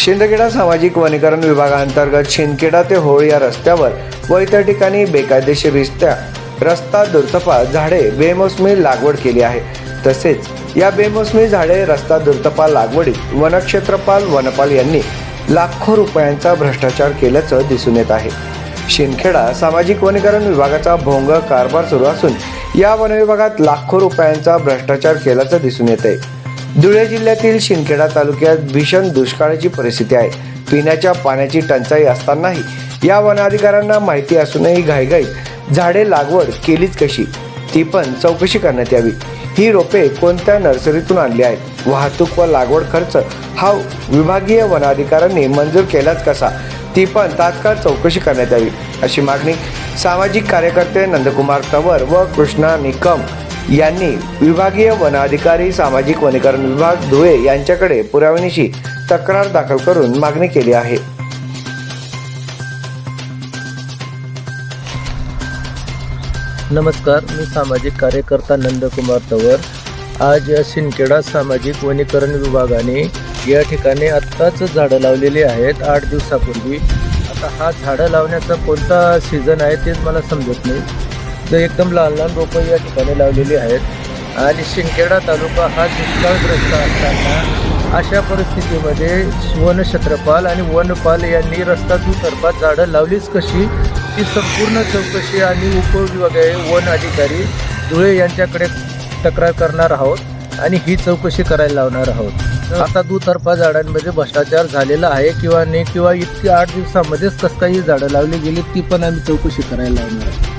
शिंदखेडा सामाजिक वनीकरण विभागांतर्गत शिंदखेडा ते होळ या रस्त्यावर व इतर ठिकाणी बेकायदेशीररित्या रस्ता दुर्तपा झाडे बेमोसमी लागवड केली आहे. तसेच या बेमोसमी झाडे रस्ता दुर्तपा लागवडीत वनक्षेत्रपाल वनपाल यांनी लाखो रुपयांचा भ्रष्टाचार केल्याचं दिसून येत आहे. शिंदखेडा सामाजिक वनीकरण विभागाचा भोंग कारभार सुरू असून या वनविभागात लाखो रुपयांचा भ्रष्टाचार केल्याचं दिसून येत आहे धुळे जिल्ह्यातील शिंदखेडा तालुक्यात भीषण दुष्काळाची परिस्थिती आहे. पिण्याच्या पाण्याची टंचाई असतानाही या वनाधिकाऱ्यांना माहिती असूनही घाईघाईत झाडे लागवड केलीच कशी? ती पण चौकशी करण्यात यावी. ही रोपे कोणत्या नर्सरीतून आणली आहेत? वाहतूक व लागवड खर्च हा विभागीय वनाधिकाऱ्यांनी मंजूर केलाच कसा? ती पण तात्काळ चौकशी करण्यात यावी अशी मागणी सामाजिक कार्यकर्ते नंदकुमार तवर व कृष्णा निकम यांनी विभागीय वनाधिकारी सामाजिक वनीकरण विभाग धुळे यांच्याकडे पुराव्यानिशी तक्रार दाखल करून मागणी केली आहे. नमस्कार मी सामाजिक कार्यकर्ता नंदकुमार तवर. आज या शिंदखेडा सामाजिक वनीकरण विभागाने या ठिकाणी आत्ताच झाडं लावलेली आहेत आठ दिवसापूर्वी. आता हा झाडं लावण्याचा कोणता सीझन आहे तेच मला समजत नाही. तर एकदम लहान लहान रोपं या ठिकाणी लावलेली आहेत. आणि शिंदखेडा तालुका हा दुष्काळग्रस्त असताना अशा परिस्थितीमध्ये वनक्षेत्रपाल आणि वनपाल यांनी रस्ता दुतर्फात झाडं लावलीच कशी ती संपूर्ण चौकशी आणि उपविभागीय वन अधिकारी धुळे यांच्याकडे तक्रार करणार आहोत. आणि ही चौकशी करायला लावणार आहोत. आता दुतर्फा झाडांमध्ये भ्रष्टाचार झालेला आहे किंवा नाही किंवा इतकी आठ दिवसामध्येच कसं काही झाडं लावली गेली ती पण आम्ही चौकशी करायला लावणार आहोत.